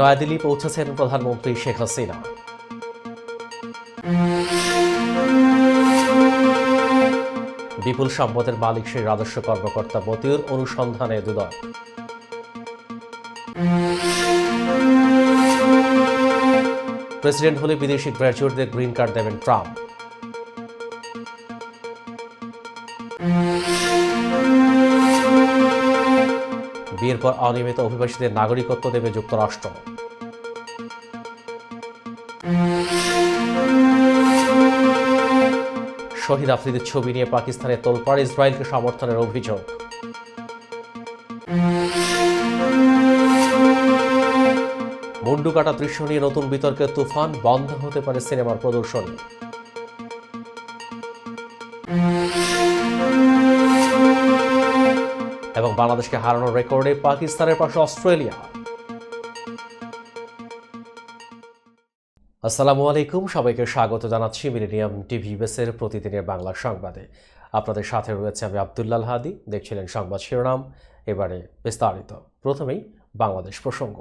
নয়াদিল্লি পৌঁছেছেন প্রধানমন্ত্রী শেখ হাসিনা। বিপুল সম্পদের মালিক সেই রাজস্ব কর্মকর্তা মতিউর অনুসন্ধানে দুদক। প্রেসিডেন্ট হলে বিদেশি গ্র্যাজুয়েটদের গ্রিন কার্ড দেবেন ট্রাম্প। বিয়ের পর অনিয়মিত অভিবাসীদের নাগরিকত্ব দেবে যুক্তরাষ্ট্র। শহীদ আফ্রিদির ছবি নিয়ে পাকিস্তানে তোলপাড় ইসরায়েলকে সমর্থনের অভিযোগ। মুন্ডু কাটা দৃশ্য নিয়ে নতুন বিতর্কে তুফান বন্ধ হতে পারে সিনেমার প্রদর্শনী। এবং বাংলাদেশকে হারানোর রেকর্ডে পাকিস্তানের পাশে অস্ট্রেলিয়া। আসসালামু আলাইকুম, সবাইকে স্বাগত জানাচ্ছি মিলেনিয়াম টিভি বেসের প্রতিদিনের বাংলা সংবাদে। আপনাদের সাথে রয়েছে আমি আবদুল্লাল হাদি। দেখছিলেন সংবাদ শিরোনাম, এবারে বিস্তারিত। প্রথমেই বাংলাদেশ প্রসঙ্গ।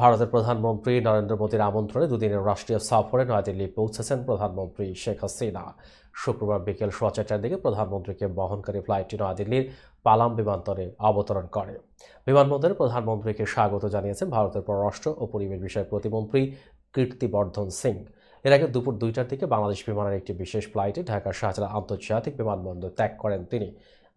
ভারতের প্রধানমন্ত্রী নরেন্দ্র মোদীর আমন্ত্রণে দুদিনের রাষ্ট্রীয় সফরে নয়াদিল্লি পৌঁছেছেন প্রধানমন্ত্রী শেখ হাসিনা। শুক্রবার বিকেল সোয়া চারটার দিকে প্রধানমন্ত্রীকে বহনকারী ফ্লাইটটি নয়াদিল্লির পালাম বিমানতরে অবতরণ করে। বিমানবন্দরে প্রধানমন্ত্রীকে স্বাগত জানিয়েছেন ভারতের পররাষ্ট্র ও পরিবেশ বিষয়ক প্রতিমন্ত্রী কীর্তিবর্ধন সিং। এর আগে দুপুর দুইটার দিকে বাংলাদেশ বিমানের একটি বিশেষ ফ্লাইটে ঢাকার শাহজালাল আন্তর্জাতিক বিমানবন্দর ত্যাগ করেন তিনি।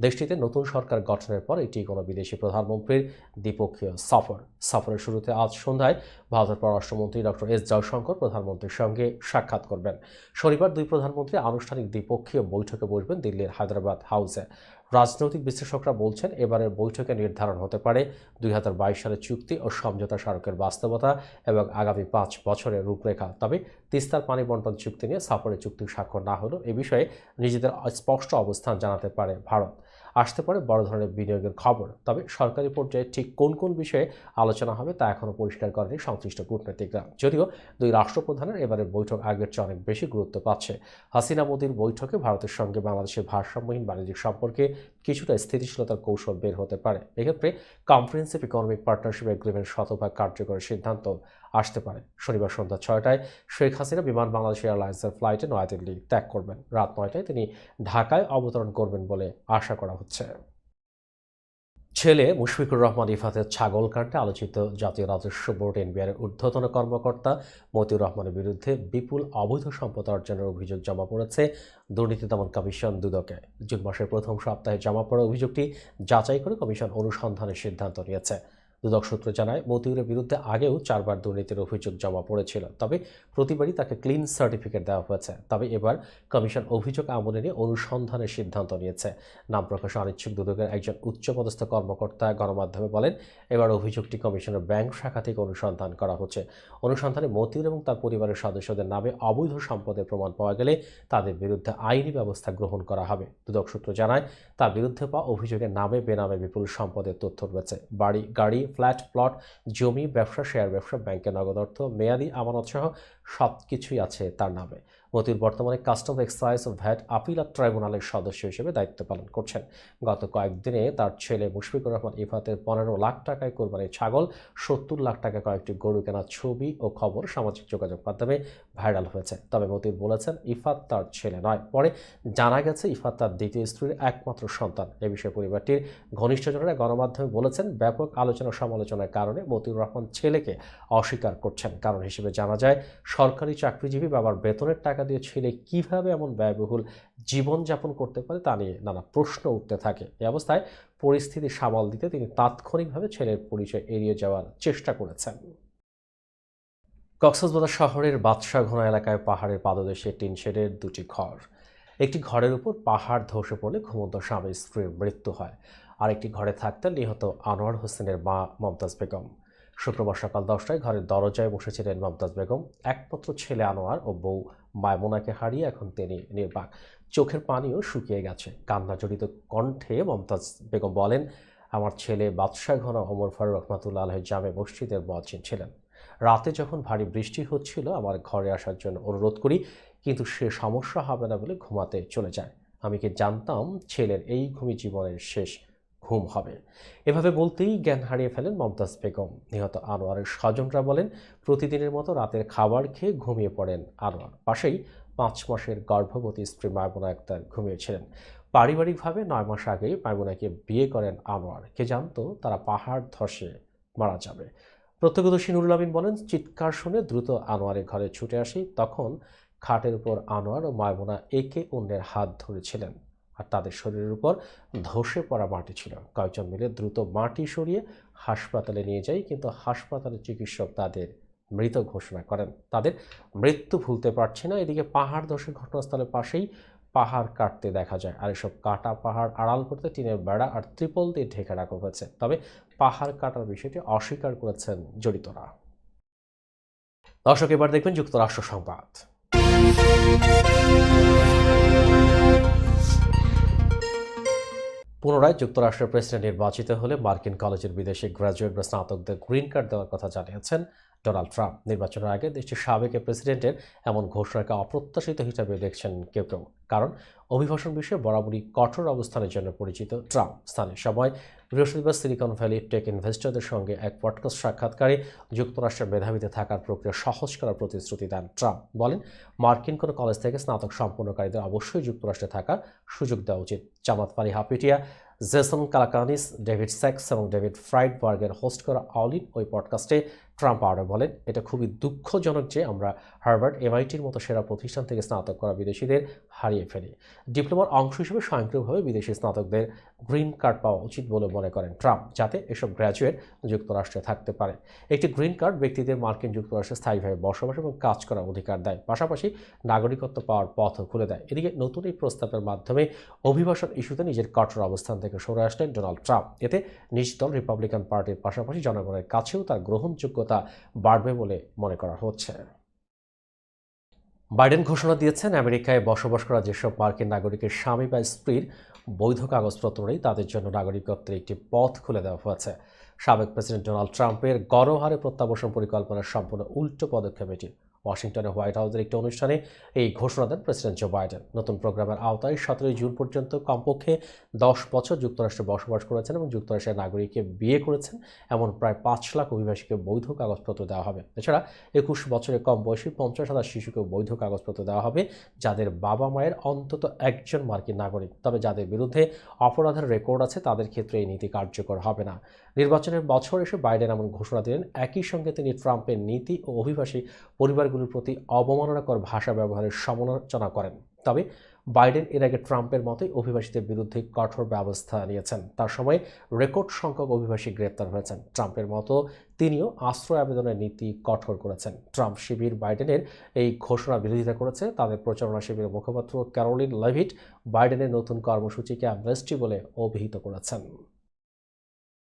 দেশটিতে নতুন সরকার গঠনের পর এটি কোনো বিদেশি প্রধানমন্ত্রীর দ্বিপক্ষীয় সফর। সফরের শুরুতে আজ সন্ধ্যায় ভারতের পররাষ্ট্রমন্ত্রী ডক্টর এস জয়শঙ্কর প্রধানমন্ত্রীর সঙ্গে সাক্ষাৎ করবেন। শনিবার দুই প্রধানমন্ত্রী আনুষ্ঠানিক দ্বিপক্ষীয় বৈঠকে বসবেন দিল্লির হায়দ্রাবাদ হাউসে। রাজনৈতিক বিশ্লেষকরা বলছেন, এবারের বৈঠকে নির্ধারণ হতে পারে দুই হাজার বাইশ সালের চুক্তি ও সমঝোতা স্মারকের বাস্তবতা এবং আগামী পাঁচ বছরের রূপরেখা। তবে তিস্তার পানি বন্টন চুক্তি নিয়ে সফরে চুক্তি স্বাক্ষর না হলেও এ বিষয়ে নিজেদের স্পষ্ট অবস্থান জানাতে পারে ভারত। আসতে পারে, বড় ধরনের বিনিয়োগের খবর। তবে সরকারি পর্যায়ে ঠিক কোন কোন বিষয়ে আলোচনা হবে তা এখনও পরিষ্কার করেনি সংশ্লিষ্ট কূটনীতিকরা। যদিও দুই রাষ্ট্রপ্রধানের এবারের বৈঠক আগের চেয়ে অনেক বেশি গুরুত্ব পাচ্ছে। হাসিনা মোদীর বৈঠকে ভারতের সঙ্গে বাংলাদেশের ভারসাম্যহীন বাণিজ্যিক সম্পর্কে কিছুটা স্থিতিশীলতার কৌশল বের হতে পারে। এক্ষেত্রে কম্প্রিহেন্সিভ ইকোনমিক পার্টনারশিপ এগ্রিমেন্ট শতভাগ কার্যকরের সিদ্ধান্ত আসতে পারে শনিবার সন্ধ্যা ছয়টায় শেখ হাসিনা বিমান বাংলাদেশ এয়ারলাইন্সের ফ্লাইটে নয়াদিল্লি ত্যাগ করবেন। রাত নয়টায় তিনি ঢাকায় অবতরণ করবেন বলে আশা করা হচ্ছে। ছেলে মুশফিকুর রহমান ইফাতের ছাগল কাণ্ডে আলোচিত জাতীয় রাজস্ব বোর্ড এনবিআর ঊর্ধ্বতন কর্মকর্তা মতিউর রহমানের বিরুদ্ধে বিপুল অবৈধ সম্পদ অর্জনের অভিযোগ জমা পড়েছে দুর্নীতি দমন কমিশন দুদকে। জুন মাসের প্রথম সপ্তাহে জমা পড়া অভিযোগটি যাচাই করে কমিশন অনুসন্ধানের সিদ্ধান্ত নিয়েছে। দুদক সূত্র জানায়, মতিউরের বিরুদ্ধে আগেও চারবার দুর্নীতির অভিযোগ জমা পড়েছিল। তবে প্রতিবারই তাকে ক্লিন সার্টিফিকেট দেওয়া হয়েছে। তবে এবার কমিশন অভিযোগ আমলে নিয়ে অনুসন্ধানের সিদ্ধান্ত নিয়েছে। নাম প্রকাশে অনিচ্ছুক দুদকের একজন উচ্চপদস্থ কর্মকর্তা গণমাধ্যমে বলেন, এবার অভিযোগটি কমিশনের ব্যাংক শাখা থেকে অনুসন্ধান করা হচ্ছে। অনুসন্ধানে মতিউর এবং তার পরিবারের সদস্যদের নামে অবৈধ সম্পদের প্রমাণ পাওয়া গেলে তাদের বিরুদ্ধে আইনি ব্যবস্থা গ্রহণ করা হবে। দুদক সূত্র জানায়, তার বিরুদ্ধে পাওয়া অভিযোগের নামে বেনামে বিপুল সম্পদের তথ্য রয়েছে। বাড়ি, গাড়ি ফ্ল্যাট, প্লট, জমি, ব্যবসা, শেয়ার ব্যবসা, ব্যাংকে নগদ অর্থ, মেয়াদি আমানত সহ সব কিছুই আছে তার নামে। মতির বর্তমানে কাস্টম এক্সাইজ ও ভ্যাট আপিলাত ট্রাইব্যুনালের সদস্য হিসেবে দায়িত্ব পালন করছেন। গত কয়েকদিনে তার ছেলে মুশফিকুর রহমান ইফাতের পনেরো লাখ টাকায় কোরবানির ছাগল, সত্তর লাখ টাকা কয়েকটি গরু কেনার ছবি ও খবর সামাজিক যোগাযোগ মাধ্যমে ভাইরাল হয়েছে। তবে মতির বলেছেন, ইফাত তার ছেলে নয়। পরে জানা গেছে, ইফাত তার দ্বিতীয় স্ত্রীর একমাত্র সন্তান। এ বিষয়ে পরিবারটির ঘনিষ্ঠজনেরা গণমাধ্যমে বলেছেন, ব্যাপক আলোচনা সমালোচনার কারণে মতিউর রহমান ছেলেকে অস্বীকার করছেন। কারণ হিসেবে জানা যায়, সরকারি চাকরিজীবী বাবার বেতনের টাকা দিয়ে ছেলে কীভাবে এমন ব্যয়বহুল জীবনযাপন করতে পারে তা নিয়ে নানা প্রশ্ন উঠতে থাকে। এ অবস্থায় পরিস্থিতি সামাল দিতে তিনি তাৎক্ষণিকভাবে ছেলের পরিচয় এড়িয়ে যাওয়ার চেষ্টা করেছেন। কক্সবাজার শহরের বাদশাহঘোনা এলাকায় পাহাড়ের পাদদেশে টিন শেডের দুটি ঘর। একটি ঘরের উপর পাহাড় ধসে পড়লে ঘুমন্ত স্বামী স্ত্রীর মৃত্যু হয়। আরেকটি ঘরে থাকতেন নিহত আনোয়ার হোসেনের মা মমতাজ বেগম। শুক্রবার সকাল দশটায় ঘরের দরজায় বসেছিলেন মমতাজ বেগম। একমাত্র ছেলে আনোয়ার ও বউ মায়মোনাকে হারিয়ে এখন তিনি নির্বাক। চোখের পানিও শুকিয়ে গেছে। কান্না জড়িত কণ্ঠে মমতাজ বেগম বলেন, আমার ছেলে বাদশাহ ঘন ওমর ফারুক রহমাতুল্লাহ আলহ জামে মসজিদের মহাজিন ছিলেন। রাতে যখন ভারী বৃষ্টি হচ্ছিল, আমার ঘরে আসার জন্য অনুরোধ করি, কিন্তু সে সমস্যা হবে না বলে ঘুমাতে চলে যায়। আমি কি জানতাম ছেলের এই ঘুমই জীবনের শেষ ঘুম হবে? এভাবে বলতেই জ্ঞান হারিয়ে ফেলেন মমতাজ বেগম। নিহত আনোয়ারের স্বজনরা বলেন, প্রতিদিনের মতো রাতের খাবার খেয়ে ঘুমিয়ে পড়েন আনোয়ার। পাশেই পাঁচ মাসের গর্ভবতী স্ত্রী মায়মুনা আক্তার ঘুমিয়েছিলেন। পারিবারিকভাবে নয় মাস আগেই মায়মুনাকে বিয়ে করেন আনোয়ার। কে জানতো তারা পাহাড় ধসে মারা যাবে। প্রত্যক্ষদর্শী নুরুল আমিন বলেন, চিৎকার শুনে দ্রুত আনোয়ারের ঘরে ছুটে আসি। তখন খাটের উপর আনোয়ার ও মায়মুনা একে অন্যের হাত ধরেছিলেন আর তাদের শরীরের উপর ধসে পড়া মাটি ছিল। কয়েকজন মিলে দ্রুত মাটি সরিয়ে হাসপাতালে নিয়ে যাই, কিন্তু হাসপাতালের চিকিৎসক তাদের মৃত ঘোষণা করেন। তাদের মৃত্যু ভুলতে পারছে না। এদিকে পাহাড় ধসের ঘটনাস্থলের পাশেই পাহাড় কাটতে দেখা যায়। আর এসব কাটা পাহাড় আড়াল করতে টিনের বেড়া আর ত্রিপল দিয়ে ঢেকে রাখা হয়েছে। তবে পাহাড় কাটার বিষয়টি অস্বীকার করেছেন জড়িতরা। দর্শক, এবার দেখবেন যুক্তরাষ্ট্র সংবাদ। পুনরায় যুক্তরাষ্ট্রের প্রেসিডেন্ট নির্বাচিত হলে মার্কিন কলেজের বিদেশি গ্র্যাজুয়েট বা স্নাতকদের গ্রিন কার্ড দেওয়ার কথা জানিয়েছেন ডোনাল্ড ট্রাম্প। নির্বাচনের আগে দেশটির সাবেক প্রেসিডেন্টের এমন ঘোষণাকে অপ্রত্যাশিত হিসাবে দেখছেন কেউ কেউ। কারণ অভিবাসন বিষয়ে বরাবরই কঠোর অবস্থানের জন্য পরিচিত ট্রাম্প। স্থানীয় সময় বৃহস্পতিবার সিলিকন ভ্যালি টেক ইনভেস্টরদের সঙ্গে এক পডকাস্ট সাক্ষাৎকারে যুক্তরাষ্ট্রের মেধাবীতে থাকার প্রক্রিয়া সহজ করার প্রতিশ্রুতি দেন ট্রাম্প। বলেন, মার্কিন কোনো কলেজ থেকে স্নাতক সম্পন্নকারীদের অবশ্যই যুক্তরাষ্ট্রে থাকার সুযোগ দেওয়া উচিত। জামাত ফারি হাপিটিয়া জেসন কালাকানিস, ডেভিড স্যাক্স এবং ডেভিড ফ্রাইডবার্গের হোস্ট করা অলিন ওই পডকাস্টে ট্রাম্প আরও বলেন, এটা খুবই দুঃখজনক যে আমরা হার্ভার্ড এমআইটির মতো সেরা প্রতিষ্ঠান থেকে স্নাতক করা বিদেশিদের হারিয়ে ফেলি। ডিপ্লোমার অংশ হিসেবে স্বয়ংক্রিয়ভাবে বিদেশি স্নাতকদের গ্রিন কার্ড পাওয়া উচিত বলে মনে করেন ট্রাম্প যাতে এসব গ্র্যাজুয়েট যুক্তরাষ্ট্রে থাকতে পারে। একটি গ্রিন কার্ড ব্যক্তিদের মার্কিন যুক্তরাষ্ট্রে স্থায়ীভাবে বসবাস এবং কাজ করার অধিকার দেয়, পাশাপাশি নাগরিকত্ব পাওয়ার পথও খুলে দেয়। এদিকে নতুন এই প্রস্তাবের মাধ্যমে অভিবাসন ইস্যুতে নিজের কঠোর অবস্থান থেকে সরে আসলেন ডোনাল্ড ট্রাম্প এতে নিজ দল রিপাবলিকান পার্টির পাশাপাশি জনগণের কাছেও তার গ্রহণযোগ্যতা বাড়বে বলে মনে করা হচ্ছে। বাইডেন ঘোষণা দিয়েছেন, আমেরিকায় বসবাস করা যেসব মার্কিন নাগরিকের স্বামী বা স্ত্রীর বৈধ কাগজপত্র নেই, তাদের জন্য নাগরিকত্বের একটি পথ খুলে দেওয়া হয়েছে। সাবেক প্রেসিডেন্ট ডোনাল্ড ট্রাম্পের গণহারে প্রত্যাবাসন পরিকল্পনার সম্পূর্ণ উল্টো পদক্ষেপ এটি। ওয়াশিংটনে হোয়াইট হাউসের একটি অনুষ্ঠানে এই ঘোষণা দেন প্রেসিডেন্ট জো বাইডেন। নতুন প্রোগ্রামের আওতায় সতেরোই জুন পর্যন্ত কমপক্ষে দশ বছর যুক্তরাষ্ট্রে বসবাস করেছেন এবং যুক্তরাষ্ট্রের নাগরিককে বিয়ে করেছেন। এমন প্রায় পাঁচ লাখ অভিবাসীকে বৈধ কাগজপত্র দেওয়া হবে। এছাড়া একুশ বছরের কম বয়সী পঞ্চাশ হাজার শিশুকে বৈধ কাগজপত্র দেওয়া হবে, যাদের বাবা মায়ের অন্তত একজন মার্কিন নাগরিক। তবে যাদের বিরুদ্ধে অপরাধের রেকর্ড আছে, তাদের ক্ষেত্রে এই নীতি কার্যকর হবে না। নির্বাচনের বছর এসে বাইডেন এমন ঘোষণা দিলেন। একই সঙ্গে তিনি ট্রাম্পের নীতি ও অভিবাসী পরিবারগুলোর প্রতি অবমাননাকর ভাষা ব্যবহারের সমালোচনা করেন। তবে বাইডেন এর আগে ট্রাম্পের মতোই অভিবাসীদের বিরুদ্ধে কঠোর ব্যবস্থা নিয়েছেন। তার সময় রেকর্ড সংখ্যক অভিবাসী গ্রেপ্তার হয়েছেন। ট্রাম্পের মতো তিনিও আশ্রয় আবেদনের নীতি কঠোর করেছেন। ট্রাম্প শিবির বাইডেনের এই ঘোষণা বিরোধিতা করেছে। তাদের প্রচারণা শিবিরের মুখপাত্র ক্যারোলিন লেভিট বাইডেনের নতুন কর্মসূচিকে অ্যামনেস্টি বলে অভিহিত করেছেন।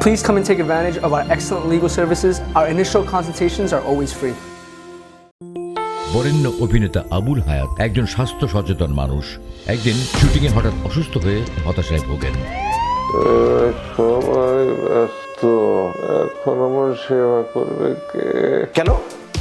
Please come and take advantage of our excellent legal services. Our initial consultations are always free. বরেণ্য অভিনেতা আবুল হায়াত একজন স্বাস্থ্য সচেতন মানুষ একদিন শুটিংয়ে হঠাৎ অসুস্থ হয়ে হতাশায় ভোগেন সবাই ব্যস্ত এখন আমার সেবা করবে কে কেন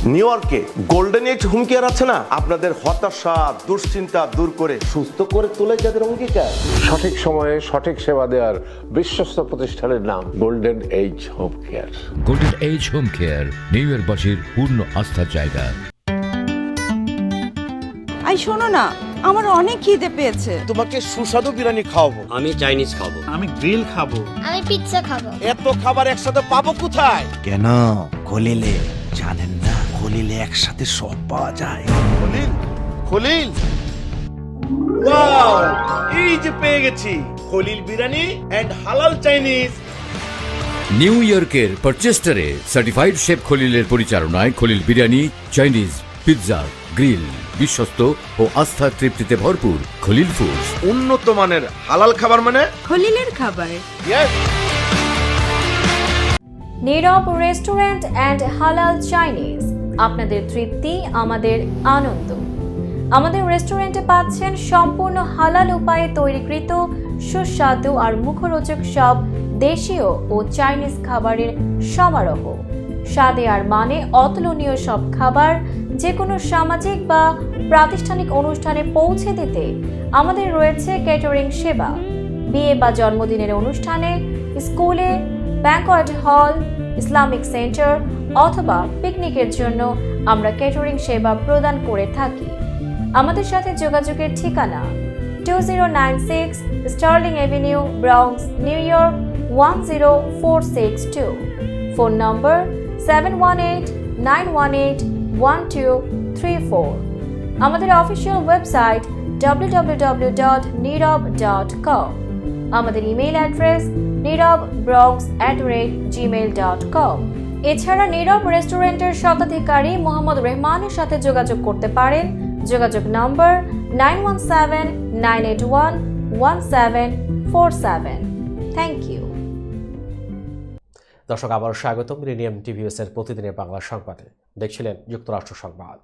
নিউ ইয়র্কে গোল্ডেন এজ হুমকি কেয়ার আছে না? আপনাদের হতাশা দুশ্চিন্তা দূর করে সুস্থ করে তোলে যাদের অঙ্গীকার। সঠিক সময়ে সঠিক সেবা দেওয়ার বিশ্বস্ত প্রতিষ্ঠানের নাম golden age home care golden age home care new ইয়র্কবাসীর পূর্ণ আস্থার জায়গা। আই শোনো না। আমার অনেক খিদে পেয়েছে। তোমাকে সুস্বাদু বিরিয়ানি খাওয়াবো। আমি চাইনিজ খাব। আমি গ্রিল খাব। আমি পিৎজা খাব। এত খাবার একসাথে পাবো কোথায়? কেন? খলিলে জানেন না খলিলে একসাথে সব পাওয়া যায়। খলিল খলিল। ওয়াও এই যে পেয়ে গেছি। Khalil Biryani and halal Chinese. New ইয়র্কের পারচেস্টারে সার্টিফাইড শেফ খলিলের পরিচালনায় Khalil Biryani Chinese pizza grill. বিশ্বস্ত ও আস্থার তৃপ্তিতে ভরপুর খলিল ফুডস উন্নত মানের হালাল খাবার মানে? খলিলের খাবার। ইয়েস নীরব রেস্টুরেন্ট অ্যান্ড হালাল চাইনিজ আপনাদের তৃপ্তি আমাদের আনন্দ। আমাদের রেস্টুরেন্টে পাচ্ছেন সম্পূর্ণ হালাল উপায়ে তৈরিকৃত সুস্বাদু আর মুখরোচক সব দেশীয় ও চাইনিজ খাবারের সমারোহ। স্বাদে আর মানে অতুলনীয় সব খাবার যে কোনো সামাজিক বা প্রাতিষ্ঠানিক অনুষ্ঠানে পৌঁছে দিতে আমাদের রয়েছে ক্যাটারিং সেবা। বিয়ে বা জন্মদিনের অনুষ্ঠানে স্কুলে ব্যাংকোয়েট হল ইসলামিক সেন্টার অথবা পিকনিকের জন্য আমরা ক্যাটারিং সেবা প্রদান করে থাকি। আমাদের সাথে যোগাযোগের ঠিকানা two zero nine six Sterling avenue Bronx New York one zero four six two phone number seven one eight nine one eight one two three four আমাদের অফিসিয়াল ওয়েবসাইট www.nirab.com আমাদের email address Nirab Bronx at rate Gmail dot com এছাড়া নীরব রেস্টুরেন্টের শতাধিকারী মোহাম্মদ রহমানের সাথে যোগাযোগ করতে পারেন। যোগাযোগ number nine one seven nine eight one one seven four seven thank you দর্শক আবার স্বাগতম মিলেনিয়াম টিভিএস এর প্রতিদিনের বাংলা সংবাদে। দেখছিলেন যুক্তরাষ্ট্র সংবাদ।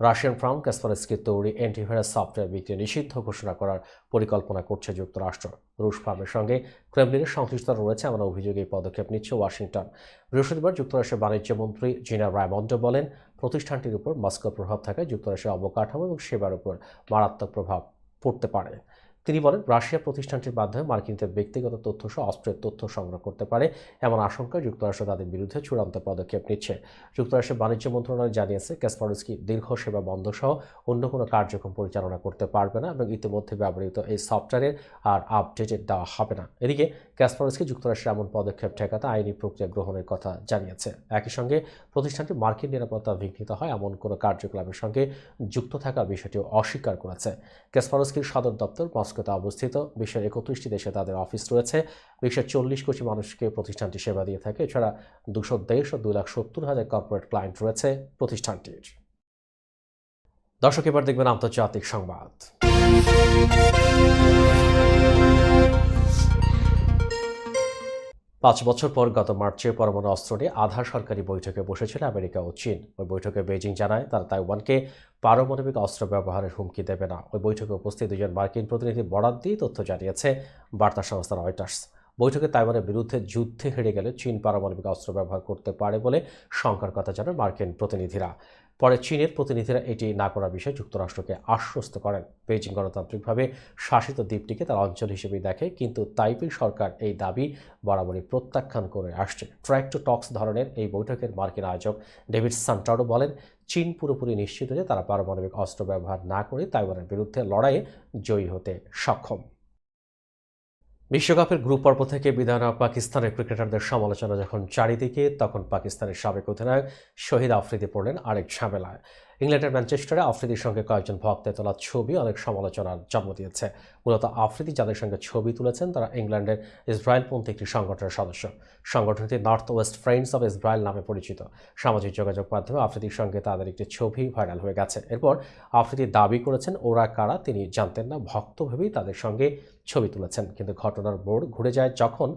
রাশিয়ান ফার্ম ক্যাসপারস্কির তৈরি অ্যান্টিভাইরাস সফটওয়্যার বিক্রি নিষিদ্ধ ঘোষণা করার পরিকল্পনা করছে যুক্তরাষ্ট্র। রুশ ফার্মের সঙ্গে ক্রেমলিনের সংশ্লিষ্টতা রয়েছে এমন অভিযোগে পদক্ষেপ নিচ্ছে ওয়াশিংটন। বৃহস্পতিবার যুক্তরাষ্ট্রের বাণিজ্য মন্ত্রী জিনা রায়মন্ড বলেন, প্রতিষ্ঠানটির উপর মস্কোর প্রভাব থাকায় যুক্তরাষ্ট্রের অবকাঠামো এবং সেবার উপর মারাত্মক প্রভাব পড়তে পারে। তিনি বলেন, রাশিয়া প্রতিষ্ঠানটির মাধ্যমে মার্কিনদের ব্যক্তিগত তথ্য সহ অস্ত্রের তথ্য সংগ্রহ করতে পারে এমন আশঙ্কায় যুক্তরাষ্ট্র তাদের বিরুদ্ধে চূড়ান্ত পদক্ষেপ নিচ্ছে। যুক্তরাষ্ট্রের বাণিজ্য মন্ত্রণালয় জানিয়েছে ক্যাসপারস্কি দীর্ঘ সেবা বন্ধ সহ অন্য কোনো কার্যক্রম পরিচালনা করতে পারবে না এবং ইতিমধ্যে ব্যবহৃত এই সফটওয়্যারের আর আপডেটেড দেওয়া হবে না। এদিকে ক্যাসপারস্কি যুক্তরাষ্ট্রের এমন পদক্ষেপ ঠেকাতে আইনি প্রক্রিয়া গ্রহণের কথা জানিয়েছে। একই সঙ্গে প্রতিষ্ঠানটি মার্কিন নিরাপত্তা বিঘ্নিত হয় এমন কোনো কার্যকলাপের সঙ্গে যুক্ত থাকার বিষয়টিও অস্বীকার করেছে। ক্যাসপারস্কির সদর দপ্তর মস্কোতে অবস্থিত, বিশ্বের একত্রিশটি দেশে তাদের অফিস রয়েছে। বিশ্বের চল্লিশ কোটি মানুষকে প্রতিষ্ঠানটি সেবা দিয়ে থাকে। এছাড়া দুশো দেশ ও দুই লাখ সত্তর হাজার কর্পোরেট ক্লায়েন্ট রয়েছে প্রতিষ্ঠানটির। দর্শক, এবার দেখবেন আন্তর্জাতিক সংবাদ। পাঁচ বছর পর গত মার্চে পরমাণু অস্ত্র নিয়ে আধা সরকারি বৈঠকে বসেছিল আমেরিকা ও চীন। ওই বৈঠকে বেজিং জানায় তারা তাইওয়ানকে পারমাণবিক অস্ত্র ব্যবহারের হুমকি দেবে না। ওই বৈঠকে উপস্থিত দুজন মার্কিন প্রতিনিধি বরাদ দিয়ে তথ্য জানিয়েছে বার্তা সংস্থা রয়টার্স। বৈঠকে তাইওয়ানের বিরুদ্ধে যুদ্ধে হেরে গেলে চীন পারমাণবিক অস্ত্র ব্যবহার করতে পারে বলে শঙ্কার কথা জানান মার্কিন প্রতিনিধিরা। পরে চীনের প্রতিনিধিরা এটি না করার বিষয়ে যুক্তরাষ্ট্রকে আশ্বস্ত করেন। বেজিং গণতান্ত্রিকভাবে শাসিত দ্বীপটিকে তার অঞ্চল হিসেবে দেখে, কিন্তু তাইপি সরকার এই দাবি বরাবরই প্রত্যাখ্যান করে আসছে। ট্র্যাক টু টক্স ধরনের এই বৈঠকের মার্কিন আয়োজক ডেভিড সান্টারো বলেন, চীন পুরোপুরি নিশ্চিত যে তারা পারমাণবিক অস্ত্র ব্যবহার না করে তাইওয়ানের বিরুদ্ধে লড়াইয়ে জয়ী হতে সক্ষম। বিশ্বকাপের গ্রুপ পর্ব থেকে বিদায় নেওয়া পাকিস্তানের ক্রিকেটারদের সমালোচনা যখন চারিদিকে, তখন পাকিস্তানের সাবেক অধিনায়ক শহীদ আফ্রিদি পড়লেন আরেক ঝামেলায়। ইংল্যান্ডের ম্যানচেস্টারে আফ্রিদির সঙ্গে কয়েকজন ভক্তের তোলা ছবি অনেক সমালোচনার জন্ম দিয়েছে। মূলত আফ্রিদি যাদের সঙ্গে ছবি তুলেছেন, তারা ইংল্যান্ডের ইসরায়েলপন্থী একটি সংগঠনের সদস্য। সংগঠনটি North West Friends of Israel নামে পরিচিত। সামাজিক যোগাযোগ মাধ্যমে আফ্রিদির সঙ্গে তাদের একটি ছবি ভাইরাল হয়ে গেছে। এরপর আফ্রিদি দাবি করেছেন, ওরা কারা? তিনি জানতেন না। ভক্ত ভেবেই তাদের সঙ্গে ছবি তুলেছেন। কিন্তু ঘটনার মোড় ঘুরে যায় যখন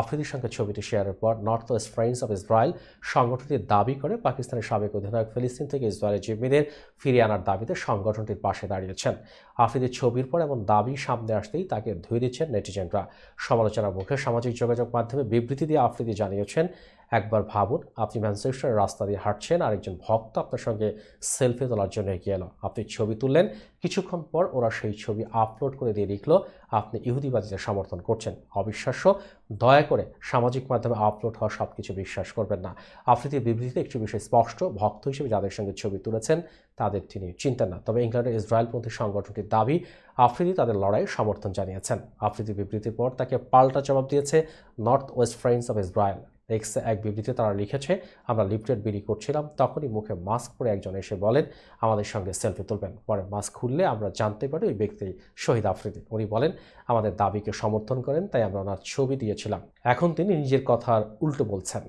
আফ্রিদির সঙ্গে ছবিটি শেয়ারের পর North West Friends of Israel সংগঠনটি দাবি করে পাকিস্তানের সাবেক অধিনায়ক ফিলিস্তিন থেকে ইসরায়েলের জিম্মিদের ফিরিয়ে আনার দাবিতে সংগঠনটির পাশে দাঁড়িয়েছেন। আফ্রিদির ছবির পর এমন দাবি সামনে আসতেই তাকে ধুয়ে দিচ্ছেন নেটিজেনরা। সমালোচনার মুখে সামাজিক যোগাযোগ মাধ্যমে বিবৃতি দিয়ে আফ্রিদি জানিয়েছেন, একবার ভাবুন, আপনি ম্যানচেস্টারের রাস্তা দিয়ে হাঁটছেন আর একজন ভক্ত আপনার সঙ্গে সেলফি তোলার জন্য এগিয়ে এলো। আপনি ছবি তুললেন, কিছুক্ষণ পর ওরা সেই ছবি আপলোড করে দিয়ে লিখলো, আপনি ইহুদিবাদীদের সমর্থন করছেন। অবিশ্বাস্য, দয়া করে সামাজিক মাধ্যমে আপলোড হওয়া সব কিছু বিশ্বাস করবেন না। আফ্রিদির বিবৃতিতে একটি বিষয় স্পষ্ট, ভক্ত হিসেবে যাদের সঙ্গে ছবি তুলেছেন তাদের তিনি চিনতেন না। তবে ইংল্যান্ডের ইসরায়েলপন্থী সংগঠনটির দাবি, আফ্রিদি তাদের লড়াইয়ে সমর্থন জানিয়েছেন। আফ্রিদি বিবৃতির পর তাকে পাল্টা জবাব দিয়েছে North West Friends of Israel. এক্সে এক বিবৃতিতে তারা লিখেছে, আমরা লিফটেড বিলি করছিলাম, তখনই মুখে মাস্ক পরে একজন এসে বলেন, আমাদের সঙ্গে সেলফি তুলবেন। পরে মাস্ক খুললে আমরা জানতে পারি ওই ব্যক্তি শহীদ আফ্রিদি। উনি বলেন, আমাদের দাবিকে সমর্থন করেন, তাই আমরা ওনার ছবি দিয়েছিলাম। এখন তিনি নিজের কথার উল্টো বলছেন।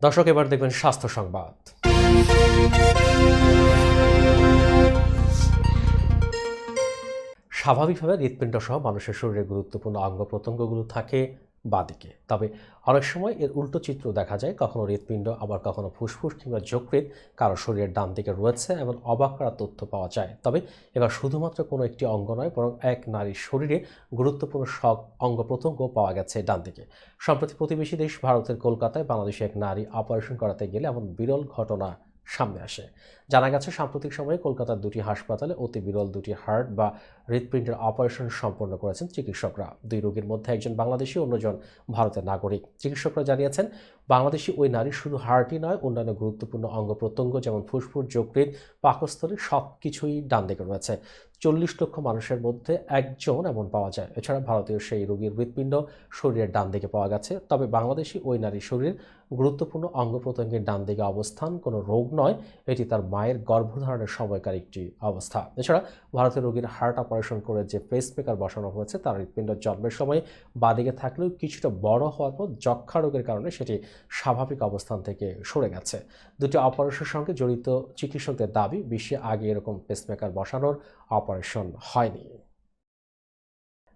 দর্শক, এবার দেখবেন স্বাস্থ্য সংবাদ। স্বাভাবিকভাবে হৃৎপিণ্ড সহ মানুষের শরীরে গুরুত্বপূর্ণ অঙ্গ প্রত্যঙ্গগুলো থাকে। বাদিকে। তবে অনেক সময় এর উল্টো চিত্র দেখা যায়, কখনো হৃৎপিণ্ড, আবার কখনো ফুসফুস কিংবা যকৃৎ। কারও শরীরের ডান দিকে রয়েছে এমন অবাক করা তথ্য পাওয়া যায়। তবে এবার শুধুমাত্র কোনো একটি অঙ্গ নয়, বরং এক নারীর শরীরে গুরুত্বপূর্ণ সব অঙ্গ প্রত্যঙ্গ পাওয়া গেছে ডান দিকে। সম্প্রতি প্রতিবেশী দেশ ভারতের কলকাতায় বাংলাদেশে এক নারী অপারেশন করাতে গেলে এমন বিরল ঘটনা সামনে আসে। জানা গেছে, সাম্প্রতিক সময়ে কলকাতার দুটি হাসপাতালে অতি বিরল দুটি হার্ট বা হৃৎপিণ্ডের অপারেশন সম্পন্ন করেছেন চিকিৎসকরা। দুই রোগীর মধ্যে একজন বাংলাদেশি, অন্যজন ভারতের নাগরিক। চিকিৎসকরা জানিয়েছেন, বাংলাদেশি ওই নারী শুধু হার্টই নয়, অন্যান্য গুরুত্বপূর্ণ অঙ্গ প্রত্যঙ্গ যেমন ফুসফুস, যকৃৎ, পাকস্থলী সব কিছুই ডান দিকে রয়েছে। চল্লিশ লক্ষ মানুষের মধ্যে একজন এমন পাওয়া যায়। এছাড়া ভারতীয় সেই রোগীর হৃৎপিণ্ড শরীরের ডান দিকে পাওয়া গেছে। তবে বাংলাদেশি ওই নারীর শরীর গুরুত্বপূর্ণ অঙ্গ প্রত্যঙ্গের ডান দিকে অবস্থান, কোনো রোগ নয়, এটি তার মায়ের গর্ভধারণের সময়কার একটি অবস্থা। এছাড়া ভারতের রোগীর হার্ট অপারেশন করে যে পেসমেকার বসানো হয়েছে, তার হৃৎপিণ্ড জন্মের সময় বাদিকে থাকলেও কিছুটা বড় হওয়ার পর যক্ষা রোগের কারণে সেটি স্বাভাবিক অবস্থান থেকে সরে গেছে। দুটি অপারেশনের সঙ্গে জড়িত চিকিৎসকদের দাবি বিশ্বে আগে এরকম পেসমেকার বসানোর অপারেশন হয়নি।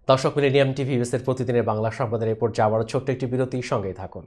দর্শক, মিলেনিয়াম টিভি ইউএসের প্রতিদিনের বাংলা সংবাদের এরপর যাওয়ার ছোট্ট একটি বিরতির সঙ্গেই থাকুন।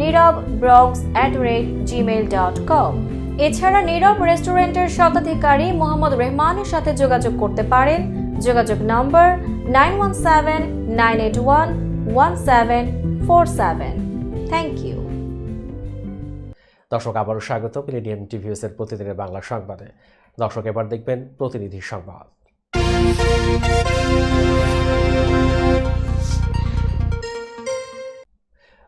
Nirab Bronx at rate Gmail dot com এছাড়া নীরব রেস্টুরেন্টের শতাধিকারী মোহাম্মদ রহমানের সাথে যোগাযোগ করতে পারেন। যোগাযোগ number nine one seven nine eight one one seven four seven thank you দর্শক, আবারও স্বাগত মিলেনিয়াম টিভিএস এর প্রতিদিনের বাংলা সংবাদে। দর্শক, এবার দেখবেন প্রতিনিধি সংবাদ।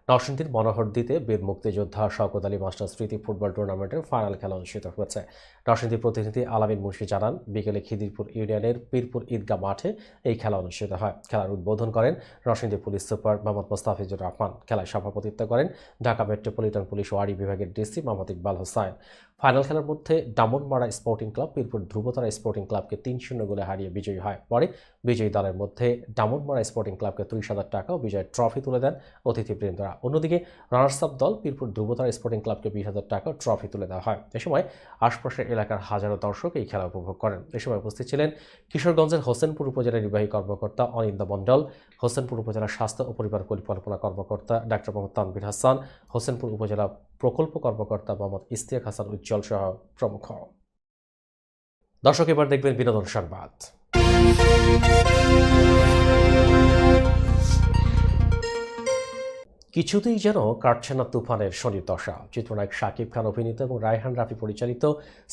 নরসিংদীর মনোহরদীতে বীর মুক্তিযোদ্ধা শওকত আলী মাস্টার স্মৃতি ফুটবল টুর্নামেন্টের ফাইনাল খেলা অনুষ্ঠিত হয়েছে। নরসিংদীর প্রতিনিধি আলামিন মুন্সি জানান, বিকেলে খিদিরপুর ইউনিয়নের পীরপুর ঈদগাহ মাঠে এই খেলা অনুষ্ঠিত হয়। খেলার উদ্বোধন করেন নরসিংদী পুলিশ সুপার মোহাম্মদ মোস্তাফিজুর রহমান। খেলায় সভাপতিত্ব করেন ঢাকা মেট্রোপলিটন পুলিশ ওয়ারি বিভাগের ডিসি মোহাম্মদ ইকবাল হোসাইন। ফাইনাল খেলার মধ্যে Damanmara sporting club Pirpur Dhrubotara sporting ক্লাবকে তিন শূন্য গোলে হারিয়ে বিজয়ী হয়। পরে বিজয়ী দলের মধ্যে ডামনমারা স্পোর্টিং ক্লাবকে ত্রিশ হাজার টাকা ও বিজয়ের ট্রফি তুলে দেন অতিথিবৃন্দরা। অন্যদিকে রানার্স আপ দল পীরপুর ধ্রুবতারা স্পোর্টিং ক্লাবকে বিশ হাজার টাকা ট্রফি তুলে দেওয়া হয়। এ সময় আশপাশের এলাকার হাজারো দর্শক এই খেলা উপভোগ করেন। এ সময় উপস্থিত ছিলেন কিশোরগঞ্জের হোসেনপুর উপজেলা নির্বাহী কর্মকর্তা অনিন্দ মণ্ডল, হোসেনপুর উপজেলা স্বাস্থ্য ও পরিবার পরিকল্পনা কর্মকর্তা ডাক্তার মোহাম্মদ তানবির হাসান, হোসেনপুর উপজেলা প্রকল্প কর্মকর্তা মোহাম্মদ ইস্তিয়াক হাসান উজ্জ্বল সহ প্রমুখ। দর্শক, এবার দেখবেন বিনোদন সংবাদ। কিছুতেই যেন কাটছে না তুফানের শনির দশা। চিত্রনায়ক শাকিব খান অভিনীত এবং রায়হান রাফি পরিচালিত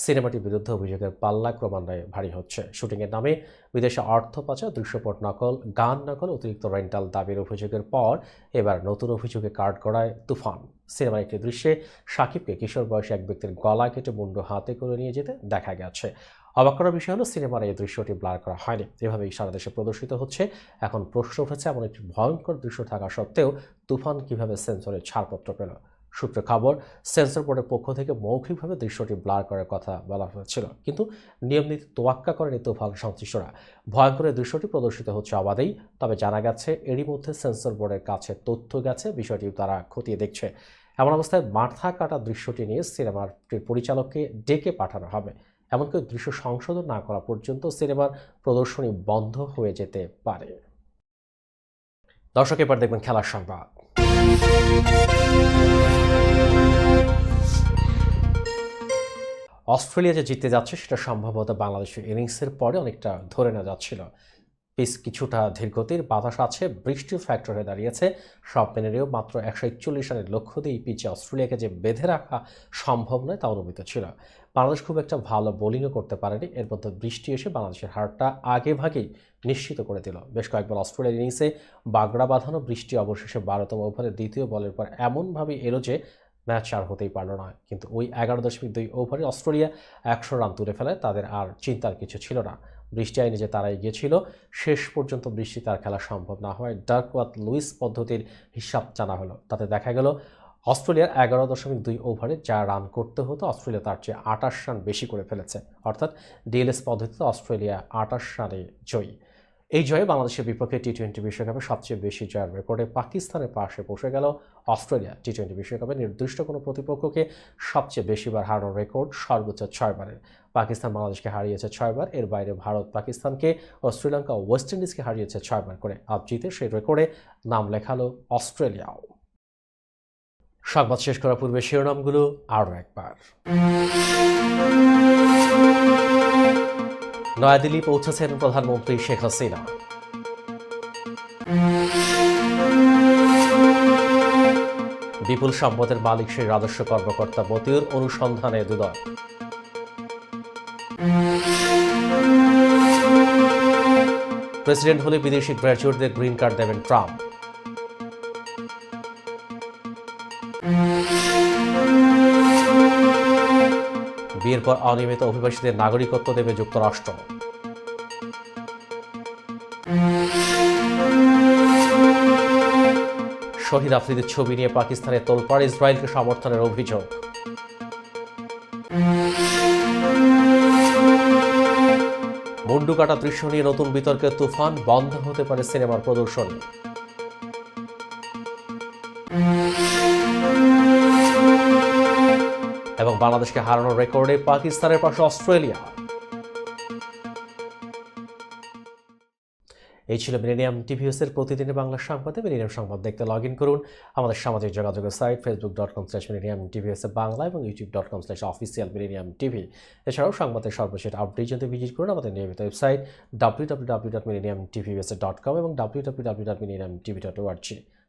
সিনেমাটির বিরুদ্ধে অভিযোগের পাল্লা ক্রমান্বয়ে ভারী হচ্ছে। শুটিংয়ের নামে বিদেশে অর্থ পাচার, দৃশ্যপট নকল, গান নকল, অতিরিক্ত রেন্টাল দাবির অভিযোগের পর এবার নতুন অভিযোগে কার্ড করায় তুফান। সিনেমার একটি দৃশ্যে শাকিবকে কিশোর বয়সে এক ব্যক্তির গলা কেটে মুন্ডু হাতে করে নিয়ে যেতে দেখা গেছে। অবাক করার বিষয় হলো, সিনেমার এই দৃশ্যটি ব্লার করা হয়নি। এভাবেই সারা দেশে প্রদর্শিত হচ্ছে। এখন প্রশ্ন উঠেছে, এমন একটি ভয়ঙ্কর দৃশ্য থাকা সত্ত্বেও তুফান কীভাবে সেন্সরের ছাড়পত্র পেল? সূত্রে খবর, সেন্সর বোর্ডের পক্ষ থেকে মৌখিকভাবে দৃশ্যটি ব্লার করার কথা বলা হয়েছিল। কিন্তু নিয়ম নীতি তোয়াক্কা করেনি তুফান সংশ্লিষ্টরা ভয়ঙ্কর দৃশ্যটি প্রদর্শিত হচ্ছে অবাধেই, তবে জানা গেছে, এরই মধ্যে সেন্সর বোর্ডের কাছে তথ্য গেছে বিষয়টি তারা খতিয়ে দেখছে। এমন অবস্থায় মাথা কাটা দৃশ্যটি নিয়ে সিনেমাটির পরিচালককে ডেকে পাঠানো হবে। এমনকি দৃশ্য সংশোধন না করা পর্যন্ত সিনেমার প্রদর্শনী বন্ধ হয়ে যেতে পারে। দর্শক, এবার দেখবেন খেলার সংবাদ। অস্ট্রেলিয়া যে জিততে যাচ্ছে, সেটা সম্ভবত বাংলাদেশের ইনিংসের পরে অনেকটা ধরে নেওয়া যাচ্ছিল। পিস কিছুটা ধীরগতির বাতাস আছে বৃষ্টির ফ্যাক্টর হয়ে দাঁড়িয়েছে। সব মিনেরেও মাত্র একশো একচল্লিশ রানের লক্ষ্য দিয়ে পিচে অস্ট্রেলিয়াকে যে বেঁধে রাখা সম্ভব নয়, তা অনুমিত ছিল। বাংলাদেশ খুব একটা ভালো বোলিংও করতে পারেনি, এর মধ্যে বৃষ্টি এসে বাংলাদেশের হারটা আগে ভাগেই নিশ্চিত করে দিল। বেশ কয়েকবার অস্ট্রেলিয়ার ইনিংসে বাগড়া বাঁধানো, বৃষ্টি অবশেষে বারোতম ওভারে দ্বিতীয় বলের পর এমনভাবে এলো যে ম্যাচ আর হতেই পারল না। কিন্তু ওই এগারো দশমিক দুই ওভারে অস্ট্রেলিয়া একশো রান তুলে ফেলে, তাদের আর চিন্তার কিছু ছিল না। বৃষ্টি আইনে যে তারা এগিয়েছিল, শেষ পর্যন্ত বৃষ্টি তার খেলা সম্ভব না হয় ডার্কওয়াত লুইস পদ্ধতির হিসাব জানা হলো। তাতে দেখা গেল, অস্ট্রেলিয়ার এগারো দশমিক দুই ওভারে যা রান করতে হতো, অস্ট্রেলিয়া তার চেয়ে আটাশ রান বেশি করে ফেলেছে। অর্থাৎ ডিএলএস পদ্ধতিতে অস্ট্রেলিয়া আটাশ রানে জয়ী। এই জয়ে বাংলাদেশের বিপক্ষে টি টোয়েন্টি বিশ্বকাপে সবচেয়ে বেশি জয়ের রেকর্ডে পাকিস্তানের পাশে বসে গেল অস্ট্রেলিয়া। টি টোয়েন্টি বিশ্বকাপে নির্দিষ্ট কোনো প্রতিপক্ষকে সবচেয়ে বেশিবার হারানোর রেকর্ড সর্বোচ্চ ছয়বারের। পাকিস্তান বাংলাদেশকে হারিয়েছে ছয়বার, এর বাইরে ভারত পাকিস্তানকে ও শ্রীলঙ্কা ওয়েস্ট ইন্ডিজকে হারিয়েছে ছয়বার করে। আজ জিতে সেই রেকর্ডে নাম লেখালো অস্ট্রেলিয়াও। সংবাদ শেষ করার পূর্বে শিরোনামগুলো আরও একবার। নয়াদিল্লি পৌঁছেছেন প্রধানমন্ত্রী শেখ হাসিনা। বিপুল সম্পদের মালিক সেই রাজস্ব কর্মকর্তা মতিউর অনুসন্ধানে দুদক। প্রেসিডেন্ট হলে বিদেশি গ্র্যাজুয়েটদের গ্রিন কার্ড দেবেন ট্রাম্প। বিয়ের পর অনিয়মিত অভিবাসীদের নাগরিকত্ব দেবে যুক্তরাষ্ট্র। শহীদ আফ্রিদির ছবি নিয়ে পাকিস্তানের তোলপাড় ইসরায়েলকে সমর্থনের অভিযোগ। মুন্ডু কাটা দৃশ্য নিয়ে নতুন বিতর্কে তুফান বন্ধ হতে পারে সিনেমার প্রদর্শনী। বাংলাদেশকে হারানোর রেকর্ডে পাকিস্তানের পাশে অস্ট্রেলিয়া। এই ছিল মিলেনিয়াম টিভিএসের প্রতিদিনের বাংলা সংবাদে। মিলেনিয়াম সংবাদ দেখতে লগ ইন করুন। আমাদের সামাজিক যোগাযোগের site Facebook dot com slash Millennium টিভিএসে Bangla এবং YouTube dot com slash official Millennium TV এছাড়াও সংবাদের সর্বশেষ আপডেট জানতে ভিজিট করুন আমাদের নিয়মিত website W W W dot Millennium টিভিএসে dot com এবং W W W dot Millennium TV dot O R G